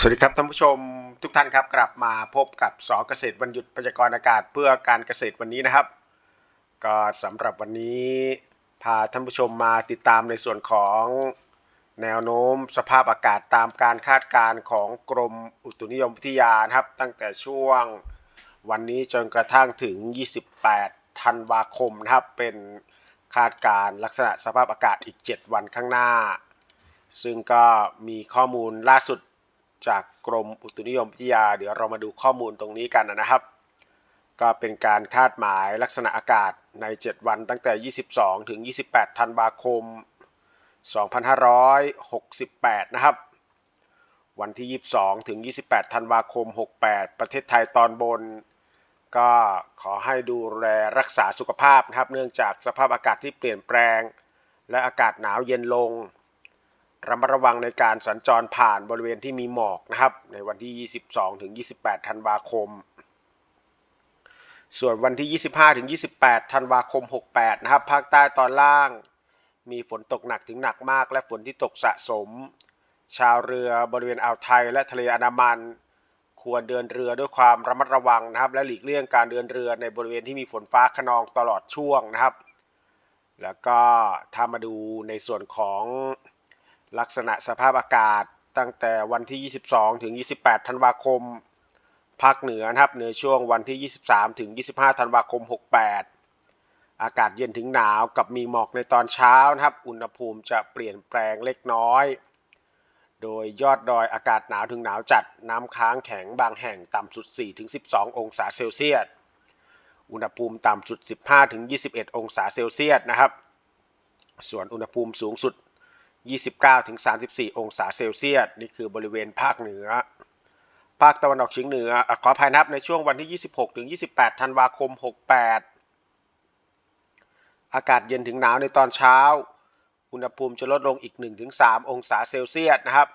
สวัสดีครับท่านผู้ชมทุกท่านครับกลับมาพบกับสอเกษตรวันหยุดพยากรณ์อากาศเพื่อการเกษตรวันนี้นะครับ ก็สำหรับวันนี้พาท่านผู้ชมมาติดตามในส่วนของแนวโน้มสภาพอากาศตามการคาดการณ์ของกรมอุตุนิยมวิทยานะครับ ตั้งแต่ช่วงวันนี้จนกระทั่งถึง 28 ธันวาคมนะครับเป็นคาดการณ์ลักษณะสภาพอากาศอีก 7 วันข้างหน้า ซึ่งก็มีข้อมูลล่าสุด จากกรมอุตุนิยมวิทยา เดี๋ยวเรามาดูข้อมูลตรงนี้กันนะครับ ก็เป็นการคาดหมายลักษณะอากาศใน 7 วันตั้งแต่ 22 ถึง 28 ธันวาคม 2568 นะครับ วันที่ 22 ถึง 28 ธันวาคม 68 ประเทศไทยตอนบน ก็ขอให้ดูแลรักษาสุขภาพนะครับ เนื่องจากสภาพอากาศที่เปลี่ยนแปลง และอากาศหนาวเย็นลง ระมัดระวังในการสัญจรผ่านบริเวณที่มีหมอกนะครับ ในวันที่ 22 ถึง 28 ธันวาคม ส่วนวันที่ 25 ถึง 28 ธันวาคม 68 นะครับ ภาคใต้ตอนล่าง มีฝนตกหนักถึงหนักมาก และฝนที่ตกสะสม ชาวเรือบริเวณอ่าวไทยและทะเลอันดามัน ควรเดินเรือด้วยความระมัดระวังนะครับ และหลีกเลี่ยงการเดินเรือในบริเวณที่มีฝนฟ้าขนองตลอดช่วงนะครับ แล้วก็ถ้ามาดูในส่วนของ ลักษณะสภาพอากาศตั้งแต่วันที่ 22 ถึง 28 ธันวาคม ภาคเหนือนะครับในช่วงวันที่ 23 ถึง 25 ธันวาคม 68 อากาศเย็นถึงหนาวกับมีหมอกในตอนเช้านะครับ อุณหภูมิจะเปลี่ยนแปลงเล็กน้อย โดยยอดดอยอากาศหนาวถึงหนาวจัดน้ำค้างแข็งบางแห่งต่ำสุด 4-12 องศาเซลเซียส อุณหภูมิต่ำสุด 15-21 องศาเซลเซียสนะครับ ส่วนอุณหภูมิสูงสุด 29-34 องศาเซลเซียส นี่คือบริเวณภาคเหนือ ภาคตะวันออกเฉียงเหนืออขออภัยนะครับในช่วงวันที่ 26-28 ธันวาคม 68 อากาศเย็นถึงหนาวในตอนเช้า อุณหภูมิจะลดลงอีก 1-3 องศาเซลเซียสนะครับ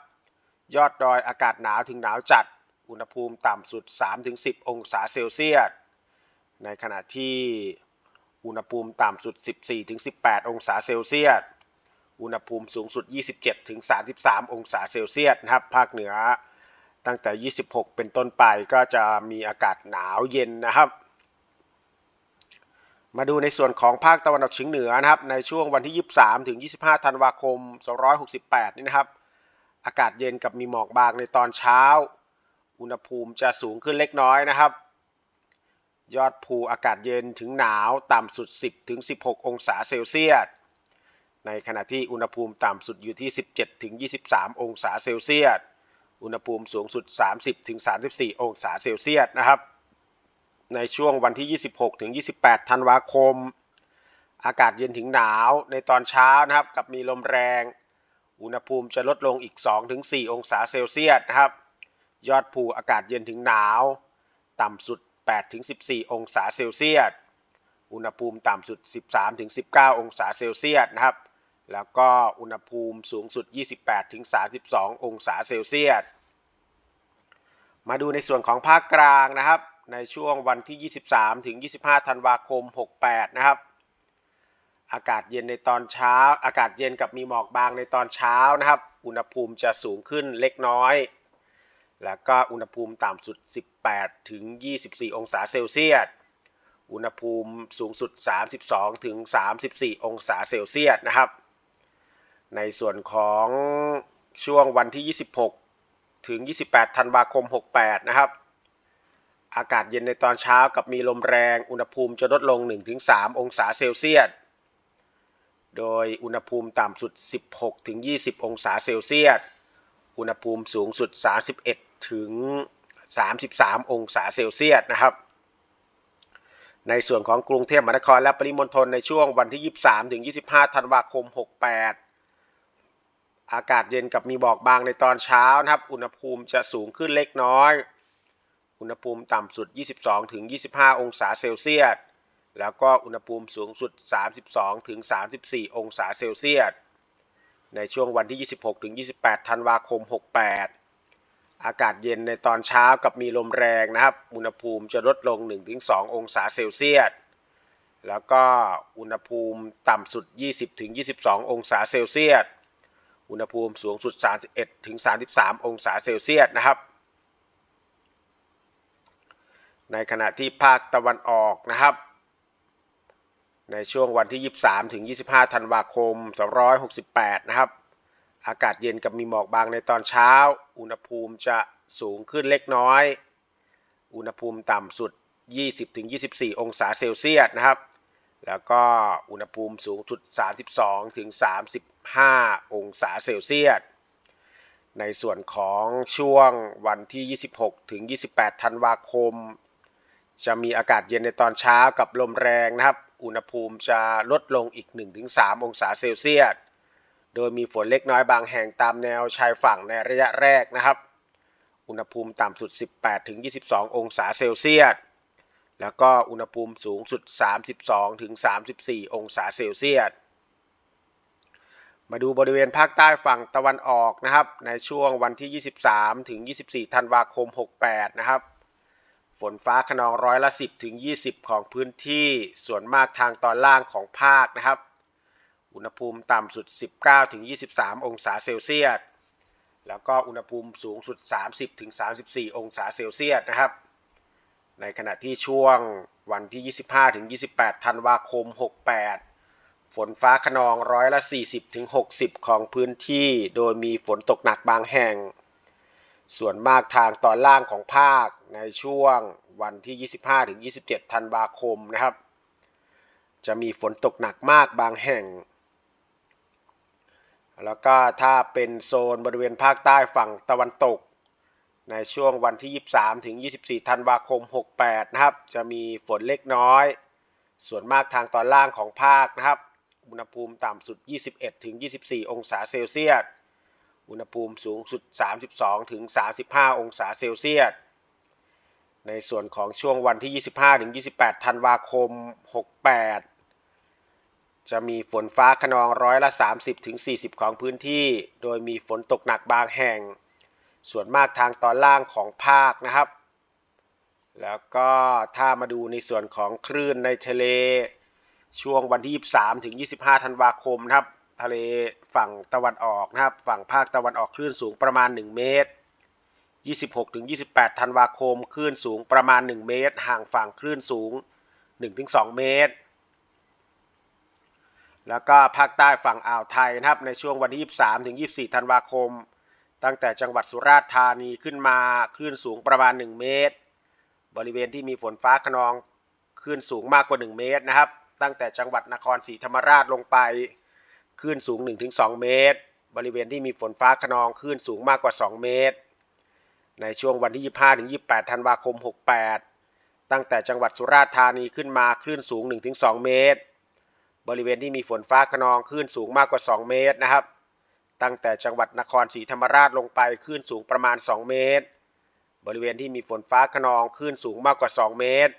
ยอดดอยอากาศหนาวถึงหนาวจัด อุณหภูมิต่ำสุด 3-10 องศาเซลเซียส ในขณะที่อุณหภูมิต่ำสุด 14-18 องศาเซลเซียส อุณหภูมิสูงสุด 27-33 องศาเซลเซียสนะครับ ภาคเหนือตั้งแต่ 26 เป็นต้นไปก็จะมีอากาศหนาวเย็นนะครับ มาดูในส่วนของภาคตะวันออกเฉียงเหนือนะครับ ในช่วงวันที่ 23 ถึง 25 ธันวาคม 268 นี่นะครับ อากาศเย็นกับมีหมอกบางในตอนเช้า อุณหภูมิจะสูงขึ้นเล็กน้อยนะครับ ยอดภูอากาศเย็นถึงหนาวต่ำสุด 10 ถึง 16 องศาเซลเซียส ในขณะที่อุณหภูมิต่ำสุดอยู่ที่ 17-23 องศาเซลเซียส อุณหภูมิสูงสุด 30-34 องศาเซลเซียสนะครับ ในช่วงวันที่ 26-28 ธันวาคม อากาศเย็นถึงหนาวในตอนเช้านะครับ กับมีลมแรง อุณหภูมิจะลดลงอีก 2-4 องศาเซลเซียสนะครับ ยอดภูอากาศเย็นถึงหนาว ต่ำสุด 8-14 องศาเซลเซียสอุณหภูมิต่ำสุด 13-19 องศาเซลเซียสนะครับ แล้วก็อุณหภูมิสูงสุด 28ถึง32 องศาเซลเซียส มาดูในส่วนของภาคกลางนะครับ ในช่วงวันที่ 23 ถึง 25 ธันวาคม 68 นะครับ อากาศเย็นในตอนเช้า อากาศเย็นกับมีหมอกบางในตอนเช้านะครับ อุณหภูมิจะสูงขึ้นเล็กน้อย แล้วก็อุณหภูมิต่ำสุด 18 ถึง 24 องศาเซลเซียสอุณหภูมิสูงสุด 32 ถึง 34 องศาเซลเซียสนะครับ ในส่วนของช่วงวันที่ 26 ถึง 28 ธันวาคม 68 นะครับ อากาศเย็นในตอนเช้ากับมีลมแรง อุณหภูมิจะลดลง 1-3 องศาเซลเซียส โดยอุณหภูมิต่ำสุด 16ถึง20 องศาเซลเซียส อุณหภูมิสูงสุด 31 ถึง 33 องศาเซลเซียสนะครับในส่วนของกรุงเทพมหานครและปริมณฑลในช่วงวันที่ 23 ถึง 25 ธันวาคม 68 อากาศเย็นกับมีหมอกบางในตอนเช้านะครับ อุณหภูมิจะสูงขึ้นเล็กน้อย อุณหภูมิต่ำสุด 22 ถึง 25 องศาเซลเซียส แล้วก็อุณหภูมิสูงสุด 32 ถึง 34 องศาเซลเซียส ในช่วงวันที่ 26 ถึง 28 ธันวาคม 68 อากาศเย็นในตอนเช้ากับมีลมแรงนะครับ อุณหภูมิจะลดลง 1-2 องศาเซลเซียส แล้วก็อุณหภูมิต่ำสุด 20-22 องศาเซลเซียส อุณหภูมิสูงสุด 31ถึง33 องศาเซลเซียสนะครับ ในขณะที่ภาคตะวันออกนะครับ ในช่วงวันที่ 23ถึง25 ธันวาคม268 นะครับ อากาศเย็นกับมีหมอกบางในตอนเช้า อุณหภูมิจะสูงขึ้นเล็กน้อย อุณหภูมิต่ำสุด 20-24 องศาเซลเซียสนะครับ แล้วก็อุณหภูมิสูงสุด 32-35 5 องศาเซลเซียส ในส่วนของช่วงวันที่ 26-28 ธันวาคม จะมีอากาศเย็นในตอนเช้ากับลมแรงนะครับ อุณหภูมิจะลดลงอีก 1-3 องศาเซลเซียส โดยมีฝนเล็กน้อยบางแห่งตามแนวชายฝั่งในระยะแรกนะครับ อุณหภูมิต่ำสุด 18-22 องศาเซลเซียสแล้วก็อุณหภูมิสูงสุด 32-34 องศาเซลเซียส มาดูบริเวณภาคใต้ฝั่งตะวันออกนะครับ ในช่วงวันที่ 23 ถึง 24 ธันวาคม 68 นะครับ ฝนฟ้าขนองร้อยละ 10 ถึง 20 ของพื้นที่ส่วนมากทางตอนล่างของภาคนะครับ อุณหภูมิต่ำสุด 19 ถึง 23 องศาเซลเซียส แล้วก็อุณหภูมิสูงสุด 30 ถึง 34 องศาเซลเซียสนะครับ ในขณะที่ช่วงวันที่ 25 ถึง 28 ธันวาคม 68 ฝนฟ้าขนองร้อยละ 40ถึง60 ของพื้นที่ โดยมีฝนตกหนักบางแห่ง ส่วนมากทางตอนล่างของภาคในช่วงวันที่ 25ถึง27 ธันวาคมนะครับ จะมีฝนตกหนักมากบางแห่ง แล้วก็ถ้าเป็นโซนบริเวณภาคใต้ฝั่งตะวันตก ในช่วงวันที่ 23ถึง24 ธันวาคม 68 นะครับ จะมีฝนเล็กน้อย ส่วนมากทางตอนล่างของภาคนะครับ อุณหภูมิต่ำสุด 21 ถึง 24 องศาเซลเซียส อุณหภูมิสูงสุด 32 ถึง 35 องศาเซลเซียส ในส่วนของช่วงวันที่ 25 ถึง 28 ธันวาคม 68 จะมีฝนฟ้าขนองร้อยละ 30 ถึง 40 ของพื้นที่ โดยมีฝนตกหนักบางแห่ง ส่วนมากทางตอนล่างของภาคนะครับ แล้วก็ถ้ามาดูในส่วนของคลื่นในทะเล ช่วงวันที่ 23 ถึง 25 ธันวาคมนะครับ ทะเลฝั่งตะวันออกนะครับ ฝั่งภาคตะวันออกคลื่นสูงประมาณ 1 เมตร 26 ถึง 28 ธันวาคมคลื่นสูงประมาณ 1 เมตร ห่างฝั่งคลื่นสูง 1-2 เมตร แล้วก็ภาคใต้ฝั่งอ่าวไทยนะครับ ในช่วงวันที่ 23 ถึง 24 ธันวาคม ตั้งแต่จังหวัดสุราษฎร์ธานีขึ้นมาคลื่นสูงประมาณ 1 เมตร บริเวณที่มีฝนฟ้าขนองคลื่นสูงมากกว่า 1 เมตรนะครับ ตั้งแต่จังหวัดนครศรีธรรมราชลงไปคลื่นสูง 1-2 เมตร บริเวณที่มีฝนฟ้าขนองคลื่นสูงมากกว่า 2 เมตร ในช่วงวันที่ 25-28 ธันวาคม 68 ตั้งแต่จังหวัดสุราษฎร์ธานีขึ้นมาคลื่นสูง 1-2 เมตร บริเวณที่มีฝนฟ้าขนองคลื่นสูงมากกว่า 2 เมตรนะครับ ตั้งแต่จังหวัดนครศรีธรรมราชลงไปคลื่นสูงประมาณ 2 เมตร บริเวณที่มีฝนฟ้าขนองคลื่นสูงมากกว่า 2 เมตร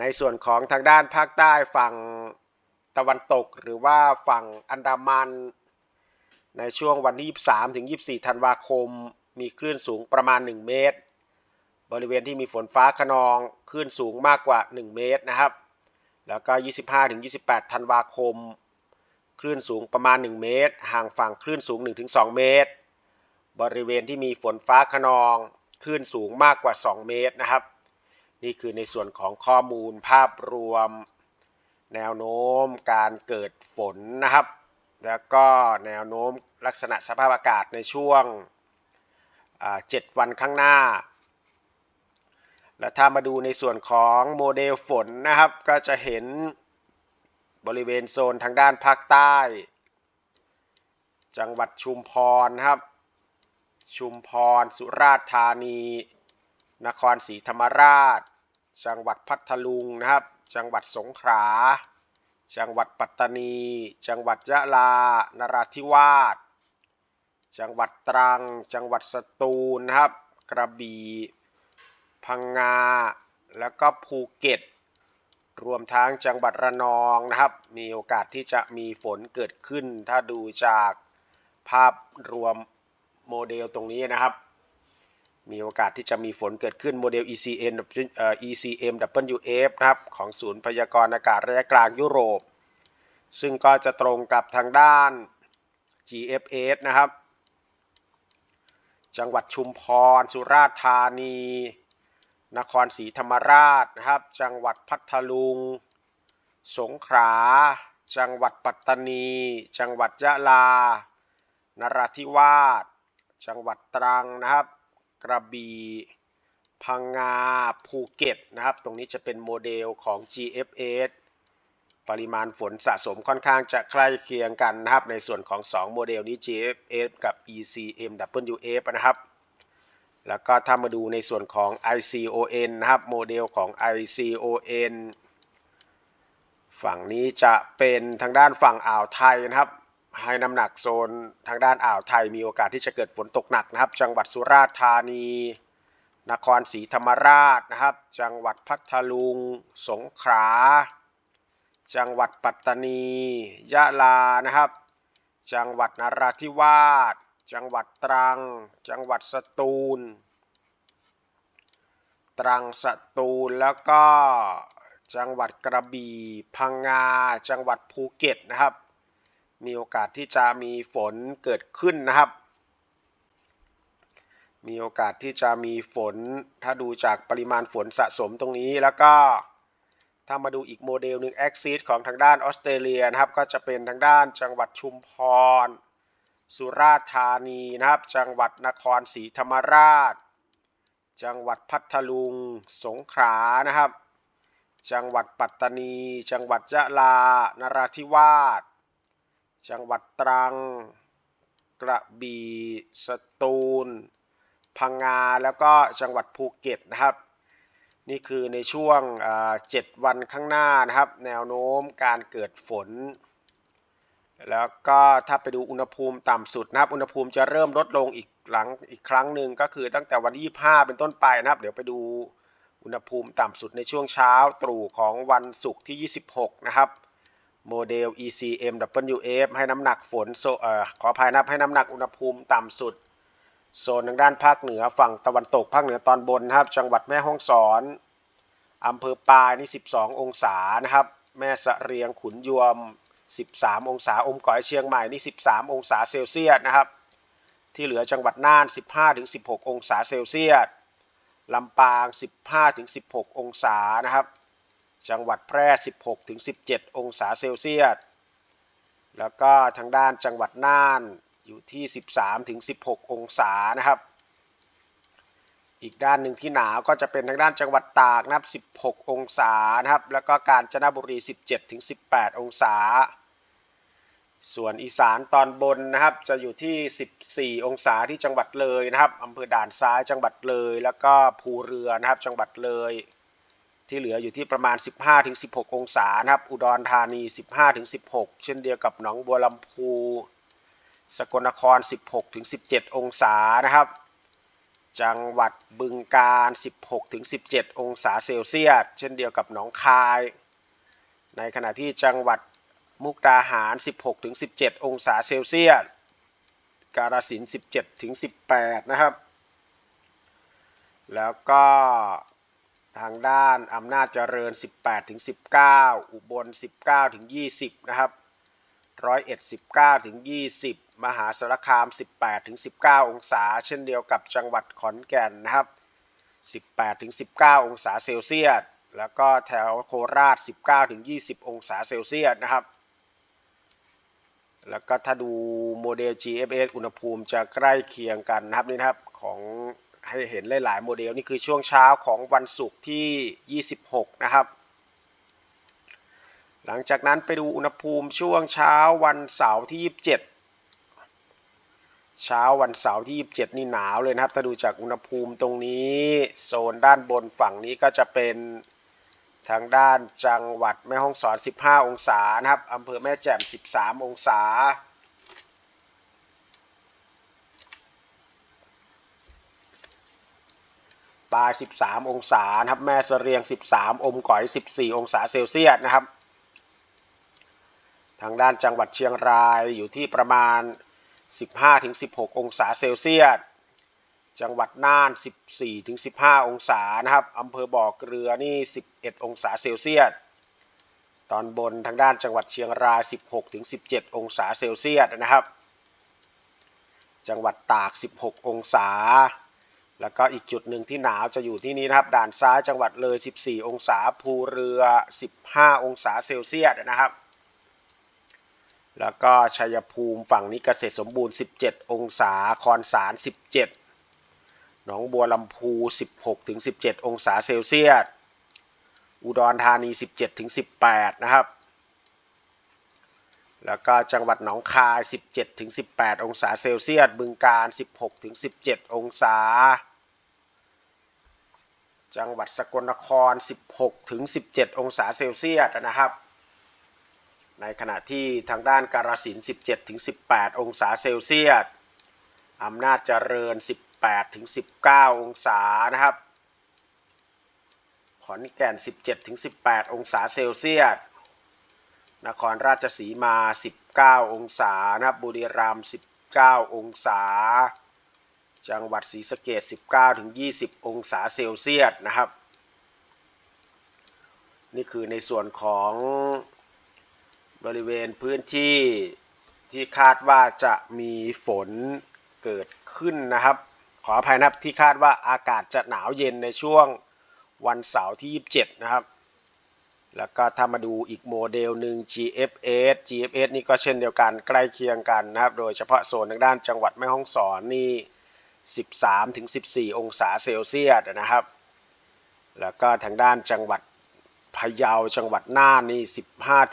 ในส่วนของทางด้านภาคใต้ฝั่งตะวันตก หรือว่าฝั่งอันดามัน ในช่วงวันที่ 23 ถึง 24 ธันวาคม มีคลื่นสูงประมาณ 1 เมตร บริเวณที่มีฝนฟ้าขนองคลื่นสูงมากกว่า 1 เมตรนะครับ แล้วก็ 25 ถึง 28 ธันวาคม คลื่นสูงประมาณ 1 เมตร ห่างฝั่งคลื่นสูง 1-2 เมตร บริเวณที่มีฝนฟ้าขนองคลื่นสูงมากกว่า 2 เมตรนะครับ นี่คือในส่วนของข้อมูลภาพรวม แนวโน้มการเกิดฝนนะครับ แล้วก็แนวโน้มลักษณะสภาพอากาศในช่วงเจ็ดวันข้างหน้า และถ้ามาดูในส่วนของโมเดลฝนนะครับ ก็จะเห็นบริเวณโซนทางด้านภาคใต้ จังหวัดชุมพรครับ ชุมพร สุราษฎร์ธานี นครศรีธรรมราช จังหวัดพัทลุงนะครับ จังหวัดสงขลา จังหวัดปัตตานี จังหวัดยะลา นราธิวาส จังหวัดตรัง จังหวัดสตูลนะครับ กระบี่ พังงา แล้วก็ภูเก็ต รวมทั้งจังหวัดระนองนะครับ มีโอกาสที่จะมีฝนเกิดขึ้น ถ้าดูจากภาพรวมโมเดลตรงนี้นะครับ มีโอกาสที่จะมีฝนเกิดขึ้นโมเดล ECM ECM WF นะครับของศูนย์พยากรณ์อากาศระยะกลางยุโรป ซึ่งก็จะตรงกับทางด้าน GFS นะครับ จังหวัดชุมพร สุราษฎร์ธานี นครศรีธรรมราชนะครับ จังหวัดพัทลุง สงขลา จังหวัดปัตตานี จังหวัดยะลา นราธิวาส จังหวัดตรังนะครับ กระบี่พังงาภูเก็ตนะครับ ตรงนี้จะเป็นโมเดลของ GFS ปริมาณฝนสะสมค่อนข้างจะใกล้เคียงกันนะครับ ในส่วนของ 2 โมเดลนี้ GFS กับ ECMWF นะครับ แล้วก็ถ้ามาดูในส่วนของ ICON นะครับ โมเดลของ ICON ฝั่งนี้จะเป็นทางด้านฝั่งอ่าวไทยนะครับ ให้น้ำหนักโซนทางด้านอ่าวไทยมีโอกาสที่จะเกิดฝนตกหนักนะครับ จังหวัดสุราษฎร์ธานี นครศรีธรรมราชนะครับ จังหวัดพัทลุง สงขลา จังหวัดปัตตานี ยะลานะครับ จังหวัดนราธิวาส จังหวัดตรัง จังหวัดสตูล ตรังสตูลแล้วก็จังหวัดกระบี่ พังงา จังหวัดภูเก็ตนะครับ มีโอกาสที่จะมีฝนเกิดขึ้นนะครับ มีโอกาสที่จะมีฝน ถ้าดูจากปริมาณฝนสะสมตรงนี้แล้วก็ถ้ามาดูอีกโมเดลหนึ่ง Axis ของทางด้านออสเตรเลียนะครับ ก็จะเป็นทางด้านจังหวัดชุมพร สุราษฎร์ธานีนะครับ จังหวัดนครศรีธรรมราช จังหวัดพัทลุง สงขลานะครับ จังหวัดปัตตานี จังหวัดยะลานราธิวาส จังหวัดตรัง กระบี่สตูล พังงา แล้วก็จังหวัดภูเก็ตนะครับ นี่คือในช่วงเจ็ดวันข้างหน้านะครับ แนวโน้มการเกิดฝน แล้วก็ถ้าไปดูอุณหภูมิต่ำสุดนะครับ อุณหภูมิจะเริ่มลดลงอีกหลังอีกครั้งหนึ่งก็คือตั้งแต่วันที่25 เป็นต้นไปนะครับ เดี๋ยวไปดูอุณหภูมิต่ำสุดในช่วงเช้าตรู่ของวันศุกร์ที่ 26 นะครับ โมเดล ECMWF ให้น้ำหนักฝนเอ่อขออภัยนะครับให้น้ำหนักอุณหภูมิต่ำสุด โซนทางด้านภาคเหนือฝั่งตะวันตกภาคเหนือตอนบนนะครับ จังหวัดแม่ฮ่องสอนอำเภอปายนี่ 12 องศานะครับ แม่สะเรียงขุนยวม 13 องศาอมก๋อยเชียงใหม่นี่ 13 องศาเซลเซียสนะครับ ที่เหลือจังหวัดน่าน 15-16 องศาเซลเซียสลำปาง 15-16 องศานะครับ จังหวัดแพร่ 16-17 องศาเซลเซียส แล้วก็ทางด้านจังหวัดน่านอยู่ที่ 13-16 องศานะครับ อีกด้านหนึ่งที่หนาวก็จะเป็นทางด้านจังหวัดตากนะครับ 16 องศานะครับ แล้วก็กาญจนบุรี 17-18 องศา ส่วนอีสานตอนบนนะครับ จะอยู่ที่ 14 องศาที่จังหวัดเลยนะครับอำเภอด่านซ้ายจังหวัดเลย แล้วก็ภูเรือนะครับจังหวัดเลย ที่เหลืออยู่ที่ประมาณ 15-16 องศานะครับ อุดรธานี 15-16 เช่นเดียวกับหนองบัวลำพู สกลนคร 16-17 องศานะครับ จังหวัดบึงกาฬ 16-17 องศาเซลเซียส เช่นเดียวกับหนองคาย ในขณะที่จังหวัดมุกดาหาร 16-17 องศาเซลเซียส กาฬสินธุ์17-18 นะครับ แล้วก็ ทางด้านอำนาจเจริญ 18-19 อุบล 19-20 นะครับ ร้อยเอ็ด19ถึง20มหาสารคาม 18ถึง19 องศา เช่นเดียวกับจังหวัดขอนแก่นนะครับ 18ถึง19 องศาเซลเซียส แล้วก็แถวโคราช 19ถึง20 องศาเซลเซียสนะครับ แล้วก็ถ้าดูโมเดล GFS อุณหภูมิจะใกล้เคียงกันนะครับนี่นะครับของ ให้เห็นหลายๆโมเดลนี่คือช่วงเช้าของวันศุกร์ที่ 26 นะครับ หลังจากนั้นไปดูอุณหภูมิช่วงเช้าวันเสาร์ที่ 27 เช้าวันเสาร์ที่ 27 นี่หนาวเลยนะครับ ถ้าดูจากอุณหภูมิตรงนี้โซนด้านบนฝั่งนี้ก็จะเป็นทางด้านจังหวัดแม่ฮ่องสอน 15 องศานะครับอำเภอแม่แจ่ม 13 องศา ลาย 13 องศานะครับ แม่เสรียง 13 อมก๋อย 14 องศาเซลเซียสนะครับ ทางด้านจังหวัดเชียงรายอยู่ที่ประมาณ 15-16 องศาเซลเซียส จังหวัดน่าน 14-15 องศานะครับอำเภอบ่อเกลือนี่ 11 องศาเซลเซียส ตอนบนทางด้านจังหวัดเชียงราย 16-17 องศาเซลเซียสนะครับ จังหวัดตาก 16 องศา แล้วก็อีกจุดหนึ่งที่หนาวจะอยู่ที่นี้นะครับ ด่านซ้ายจังหวัดเลย 14 องศา ภูเรือ 15 องศาเซลเซียสนะครับ แล้วก็ชัยภูมิฝั่งนี้เกษตรสมบูรณ์ 17 องศา คอนสาร 17 หนองบัวลำพู 16ถึง17 องศาเซลเซียส อุดรธานี 17ถึง18 นะครับ แล้วก็จังหวัดหนองคาย 17-18 องศาเซลเซียส บึงกาฬ 16-17 องศา จังหวัดสกลนคร 16-17 องศาเซลเซียสนะครับ ในขณะที่ทางด้านกาฬสินธุ์17-18 องศาเซลเซียส อำนาจเจริญ 18-19 องศานะครับ ขอนแก่น 17-18 องศาเซลเซียส นครราชสีมา 19 องศานะครับบุรีรัมย์19 องศา จังหวัดศรีสะเกษ19 ถึง 20 องศาเซลเซียสนะครับ นี่คือในส่วนของบริเวณพื้นที่ที่คาดว่าจะมีฝนเกิดขึ้นนะครับ ขออภัยนะครับที่คาดว่าอากาศจะหนาวเย็นในช่วงวันเสาร์ที่ 27 นะครับ แล้วก็ถ้ามาดูอีกโมเดลหนึ่ง GFS GFS นี่ก็เช่นเดียวกันใกล้เคียงกันนะครับ โดยเฉพาะโซนทางด้านจังหวัดแม่ฮ่องสอนนี่ 13-14 องศาเซลเซียสนะครับ แล้วก็ทางด้านจังหวัดพะเยาจังหวัดน่านนี่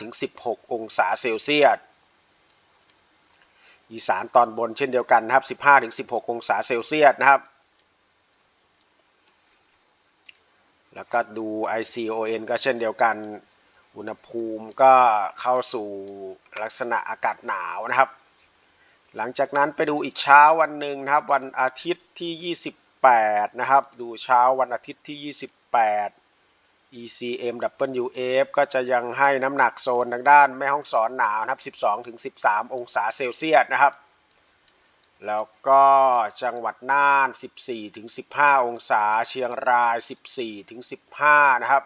15-16 องศาเซลเซียส อีสานตอนบนเช่นเดียวกันนะครับ 15-16 องศาเซลเซียสนะครับ แล้วก็ดู ICON ก็เช่นเดียวกัน อุณหภูมิก็เข้าสู่ลักษณะอากาศหนาวนะครับ หลังจากนั้นไปดูอีกเช้าวันหนึ่งนะครับ วันอาทิตย์ที่ 28 นะครับ ดูเช้าวันอาทิตย์ที่ 28 ECM WF ก็จะยังให้น้ำหนักโซนทางด้านแม่ห้องสอนหนาวนะครับ 12-13 องศาเซลเซียสนะครับ แล้วก็จังหวัดน่าน 14-15 องศา เชียงราย 14-15 นะครับ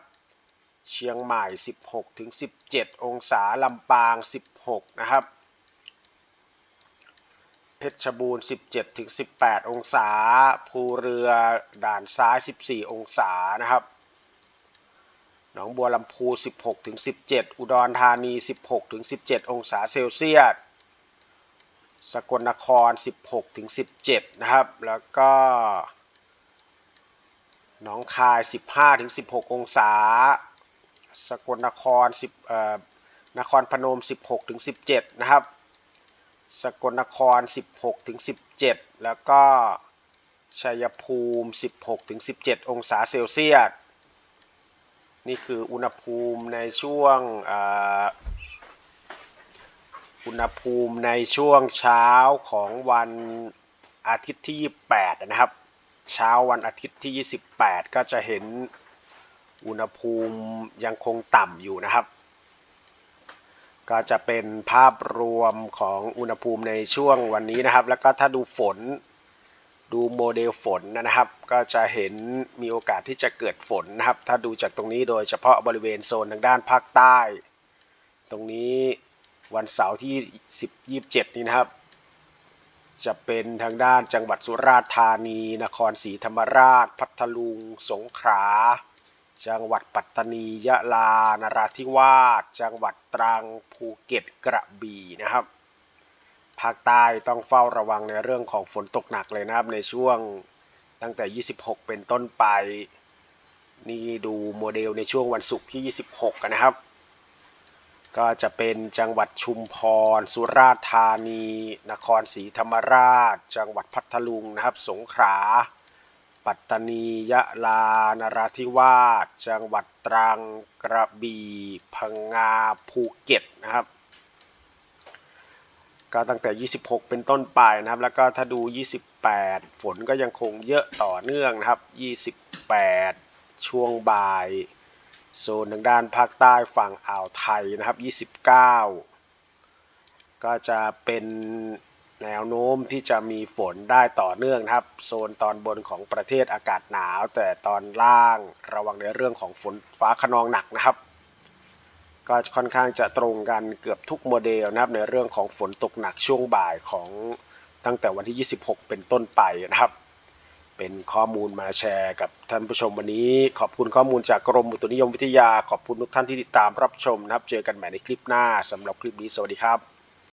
เชียงใหม่ 16-17 องศา ลำปาง 16 นะครับ เพชรบูรณ์ 17-18 องศา ภูเรือด่านซ้าย 14 องศา นะครับ หนองบัวลำพู 16-17 อุดรธานี 16-17 องศาเซลเซียส สกลนคร 16ถึง17 นะครับ แล้วก็หนองคาย 15ถึง16 องศา สกลนคร10เอ่อนครพนม 16ถึง17 นะครับ สกลนคร 16ถึง17 แล้วก็ชัยภูมิ 16ถึง17 องศาเซลเซียส นี่คืออุณหภูมิในช่วง อุณหภูมิในช่วงเช้าของวันอาทิตย์ที่ 28 นะครับ เช้าวันอาทิตย์ที่ 28 ก็จะเห็นอุณหภูมิยังคงต่ำอยู่นะครับ ก็จะเป็นภาพรวมของอุณหภูมิในช่วงวันนี้นะครับ แล้วก็ถ้าดูฝนดูโมเดลฝนนะครับ ก็จะเห็นมีโอกาสที่จะเกิดฝนนะครับ ถ้าดูจากตรงนี้โดยเฉพาะบริเวณโซนทางด้านภาคใต้ ตรงนี้ วันเสาร์ที่ 10 27 นี้นะครับ จะเป็นทางด้านจังหวัดสุราษฎร์ธานี นครศรีธรรมราช พัทลุง สงขลา จังหวัดปัตตานี ยะลา นราธิวาส จังหวัดตรัง ภูเก็ต กระบี่นะครับ ภาคใต้ต้องเฝ้าระวังในเรื่องของฝนตกหนักเลยนะครับในช่วงตั้งแต่ 26 เป็นต้นไป นี่ดูโมเดลในช่วงวันศุกร์ที่ 26กันนะครับ ก็จะเป็นจังหวัดชุมพร สุราษฎร์ธานี นครศรีธรรมราช จังหวัดพัทลุงนะครับ สงขลา ปัตตานี ยะลา นราธิวาส จังหวัดตรัง กระบี่พังงา ภูเก็ตนะครับ ก็ตั้งแต่ 26 เป็นต้นไปนะครับ แล้วก็ถ้าดู 28 ฝนก็ยังคงเยอะต่อเนื่องนะครับ 28 ช่วงบ่าย โซนทางด้านภาคใต้ฝั่งอ่าวไทยนะครับ 29 ก็จะเป็นแนวโน้มที่จะมีฝนได้ต่อเนื่องนะครับ โซนตอนบนของประเทศอากาศหนาว แต่ตอนล่างระวังในเรื่องของฝนฟ้าขนองหนักนะครับ ก็ค่อนข้างจะตรงกันเกือบทุกโมเดลนะครับ ในเรื่องของฝนตกหนักช่วงบ่ายของตั้งแต่วันที่ 26 เป็นต้นไปนะครับ เป็นข้อมูลมาแชร์กับท่านผู้ชมวันนี้ ขอบคุณข้อมูลจากกรมอุตุนิยมวิทยา ขอบคุณทุกท่านที่ติดตามรับชมนะครับ เจอกันใหม่ในคลิปหน้าสำหรับคลิปนี้สวัสดีครับ